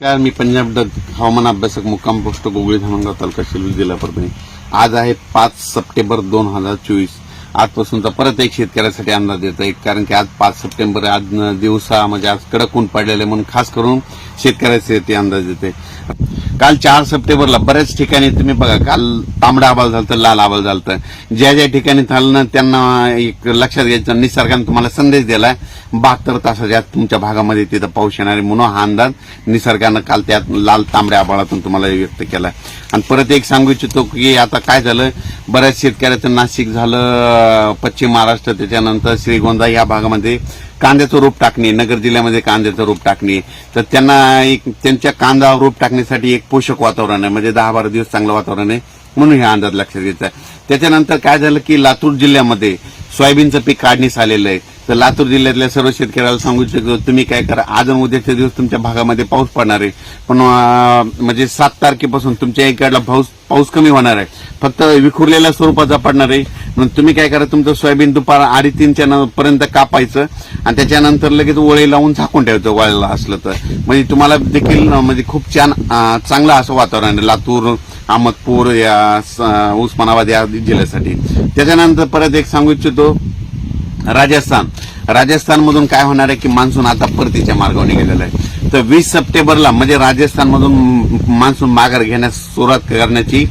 नमस्कार मी पंजाब डग हवामान अभ्यासक मुक्काम पोस्ट गोगळी धामणगाव तालुका शिलूर जिल्हा परभणी आज आहे पाच सप्टेंबर दोन हजार चोवीस. आजपासूनचा परत एक शेतकऱ्यासाठी अंदाज देत आहे कारण की आज पाच सप्टेंबर आज दिवसा म्हणजे आज कडक ऊन पडलेले म्हणून खास करून शेतकऱ्याचे अंदाज देते काल चार सप्टेंबरला बऱ्याच ठिकाणी तुम्ही बघा काल तांबडा आबाल झालं लाल आबाल झालं ज्या ज्या ठिकाणी झालं ना त्यांना एक लक्षात घ्यायचं निसर्गाने तुम्हाला संदेश दिलाय बहात्तर तासाच्या आत तुमच्या भागामध्ये तिथं पाऊस येणार आहे म्हणून हा अंदाज निसर्गानं काल त्यात लाल तांबड्या आबाळातून तुम्हाला व्यक्त केलाय. आणि परत एक सांगू इच्छितो की आता काय झालं बऱ्याच शेतकऱ्याचं नाशिक झालं पश्चिम महाराष्ट्र त्याच्यानंतर श्रीगोंदा या भागामध्ये कांद्याचं रोप टाकणे नगर जिल्ह्यामध्ये कांद्याचं रोप टाकणे तर त्यांना एक त्यांच्या कांदा रोप टाकण्यासाठी एक पोषक वातावरण आहे म्हणजे दहा बारा दिवस चांगलं वातावरण आहे म्हणून हे अंदाज लक्षात घ्यायचा आहे त्याच्यानंतर काय झालं की लातूर जिल्ह्यामध्ये सोयाबीनचं पीक काढणीस आलेलं आहे. तर लातूर जिल्ह्यातल्या सर्व शेतकऱ्याला सांगू इच्छितो तुम्ही काय करा. आज उद्याच्या उद्याचे दिवस तुमच्या भागामध्ये पाऊस पडणार आहे. पण म्हणजे सात तारखेपासून तुमच्या इकडला पाऊस पाऊस कमी होणार आहे. फक्त विखुरलेल्या स्वरूपाचा पडणार आहे. म्हणून तुम्ही काय करा तुमचं सोयाबीन दुपार अडीच तीनच्या पर्यंत कापायचं आणि त्याच्यानंतर लगेच ओळे लावून झाकून ठेवायचं वळला असलं तर. म्हणजे तुम्हाला देखील म्हणजे खूप छान चांगलं असं वातावरण आहे. लातूर अहमदपूर या स- उस्मानाबाद या जिल्ह्यासाठी. त्याच्यानंतर परत एक सांगू इच्छितो राजस्थान. राजस्थानमधून काय होणार आहे की मान्सून आता परतीच्या मार्गावर निघालेला आहे? तर वीस सप्टेंबरला म्हणजे राजस्थानमधून मान्सून माघार घेण्यास सुरुवात करण्याची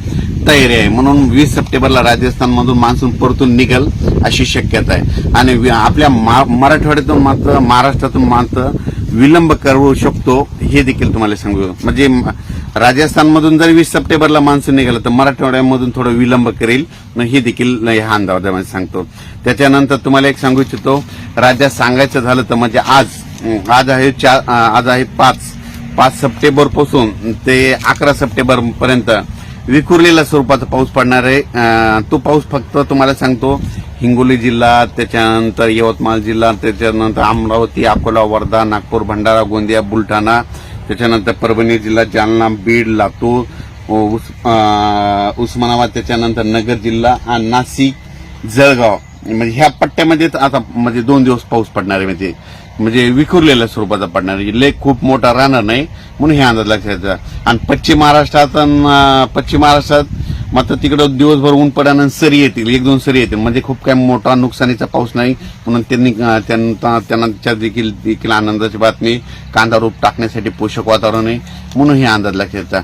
तयारी आहे. म्हणून वीस सप्टेंबरला राजस्थानमधून मान्सून परतून निघेल अशी शक्यता आहे. आणि आपल्या मा- मराठवाड्यातून मात्र महाराष्ट्रातून मात्र विलंब करू शकतो हे देखील तुम्हाला सांगू. म्हणजे राजस्थानमधून जर वीस सप्टेंबरला मान्सून निघालं तर मराठवाड्यामधून थोडं विलंब करेल. हे देखील ह्या अंदाजामध्ये सांगतो. त्याच्यानंतर तुम्हाला एक सांगू इच्छितो राज्यात सांगायचं झालं तर म्हणजे आज आज आहे चार आज आहे पाच पाच सप्टेंबरपासून ते अकरा सप्टेंबर पर्यंत विखुरलेल्या स्वरूपाचा पाऊस पडणार आहे. तो पाऊस फक्त तुम्हाला सांगतो हिंगोली जिल्हा त्याच्यानंतर यवतमाळ जिल्हा त्याच्यानंतर अमरावती अकोला वर्धा नागपूर भंडारा गोंदिया बुलढाणा त्याच्यानंतर परभणी जिल्हा जालना बीड लातूर उस्मानाबाद त्याच्यानंतर नगर जिल्हा आणि नाशिक जळगाव. म्हणजे ह्या पट्ट्यामध्येच आता म्हणजे दोन दिवस पाऊस पडणार आहे म्हणजे म्हणजे विखुरलेल्या स्वरूपाचा पडणार आहे. लेक खूप मोठा राहणार नाही म्हणून हे अंदाज लक्षात आणि पश्चिम महाराष्ट्रात पश्चिम महाराष्ट्रात मात्र तिकडं दिवसभर ऊन पडल्यानंतर सरी येतील एक दोन सरी येतील. म्हणजे खूप काही मोठा नुकसानीचा पाऊस नाही म्हणून त्यांनी त्यांना देखील देखील आनंदाची बातमी कांदा रोप टाकण्यासाठी पोषक वातावरण आहे म्हणून हे अंदाज लक्षात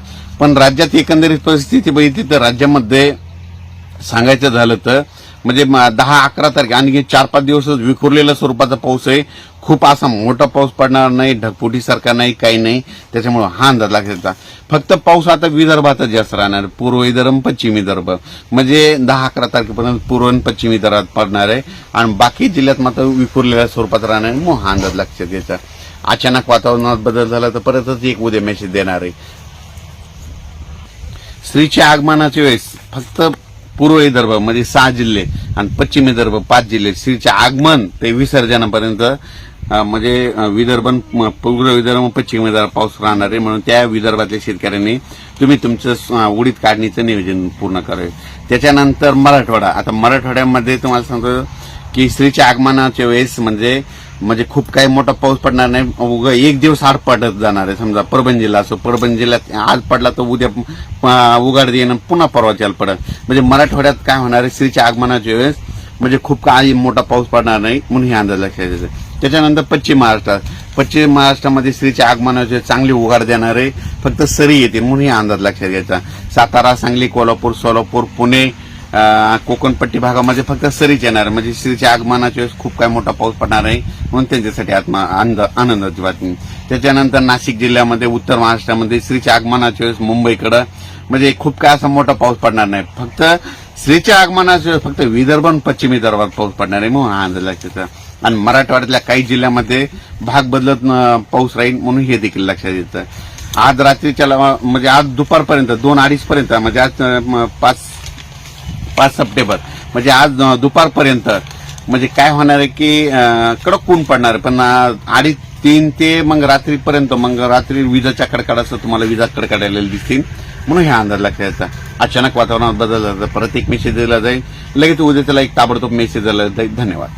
पण राज्यात एकंदरीत परिस्थिती बघितली तर राज्यामध्ये सांगायचं झालं तर म्हणजे दहा अकरा तारखे आणखी चार पाच दिवस विखुरलेल्या स्वरूपाचा पाऊस आहे. खूप असा मोठा पाऊस पडणार नाही ढगफुटीसारखा नाही काही नाही. त्याच्यामुळे हा अंदाज लागत फक्त पाऊस आता विदर्भातच जास्त राहणार. पूर्व विदर्भ पश्चिम विदर्भ. म्हणजे दहा अकरा तारखेपर्यंत पूर्व आणि पश्चिम विदर्भात पडणार आहे. आणि बाकी जिल्ह्यात मात्र विखुरलेल्या स्वरूपात राहणार मग हा अंदाज लक्षात घ्यायचा. अचानक वातावरणात बदल झाला तर परतच एक उद्या मेसेज देणार आहे. स्त्रीच्या आगमनाच्या वेळेस फक्त पूर्व विदर्भ म्हणजे सहा जिल्हे आणि पश्चिम विदर्भ पाच जिल्हे श्रीचे आगमन ते विसर्जनापर्यंत म्हणजे विदर्भ पूर्व विदर्भ पश्चिम विदर्भ पाऊस राहणार आहे. म्हणून त्या विदर्भातल्या शेतकऱ्यांनी तुम्ही तुमचं उडीद काढणीचं नियोजन पूर्ण करावे. त्याच्यानंतर मराठवाडा. आता मराठवाड्यामध्ये तुम्हाला सांगतो की स्त्रीच्या आगमनाच्या वेळेस म्हणजे म्हणजे खूप काही मोठा पाऊस पडणार नाही उगा एक दिवस आड पडत जाणार आहे. समजा परभणी जिल्हा असो परभणी जिल्ह्यात आज पडला तर उद्या उघाड येणं पुन्हा परवाच्याला पडत म्हणजे मराठवाड्यात काय होणार आहे? श्रीच्या आगमनाच्या वेळेस म्हणजे खूप काही मोठा पाऊस पडणार नाही म्हणून हे अंदाज लक्षात द्यायचं त्याच्यानंतर पश्चिम महाराष्ट्रात पश्चिम महाराष्ट्रामध्ये स्त्रीच्या आगमनाचे चांगली उघाड देणारे फक्त सरी येतील म्हणून हे अंदाज लक्षात घ्यायचा सातारा सांगली कोल्हापूर सोलापूर पुणे कोकणपट्टी भागामध्ये फक्त सरीच येणार. म्हणजे श्रीच्या आगमनाच्या वेळेस खूप काय मोठा पाऊस पडणार नाही म्हणून त्यांच्यासाठी आत्मा आनंद आनंदाची बातमी त्याच्यानंतर नाशिक जिल्ह्यामध्ये उत्तर महाराष्ट्रामध्ये श्रीच्या आगमनाच्या वेळेस मुंबईकडं म्हणजे खूप काय असा मोठा पाऊस पडणार नाही. फक्त श्रीच्या आगमनाच्या वेळेस फक्त विदर्भ आणि पश्चिम विदर्भात पाऊस पडणार आहे म्हणून हा अंदाज लक्षात आणि मराठवाड्यातल्या काही जिल्ह्यामध्ये भाग बदलत पाऊस राहील म्हणून हे देखील लक्षात येतं. आज रात्रीच्या म्हणजे आज दुपारपर्यंत दोन अडीच पर्यंत म्हणजे आज पाच पाच सप्टेंबर म्हणजे आज दुपारपर्यंत. म्हणजे काय होणार आहे की कडक ऊन पडणार आहे पण अडीच तीन ते मग रात्रीपर्यंत मग रात्री विजाच्या कडकडाचं तुम्हाला विजा कडकडायला दिसतील. म्हणून ह्या अंदाज लक्षात अचानक वातावरणात बदल झाला परत एक मेसेज दिला जाईल. लगेच उद्या त्याला एक ताबडतोब मेसेज दिला जाईल. धन्यवाद.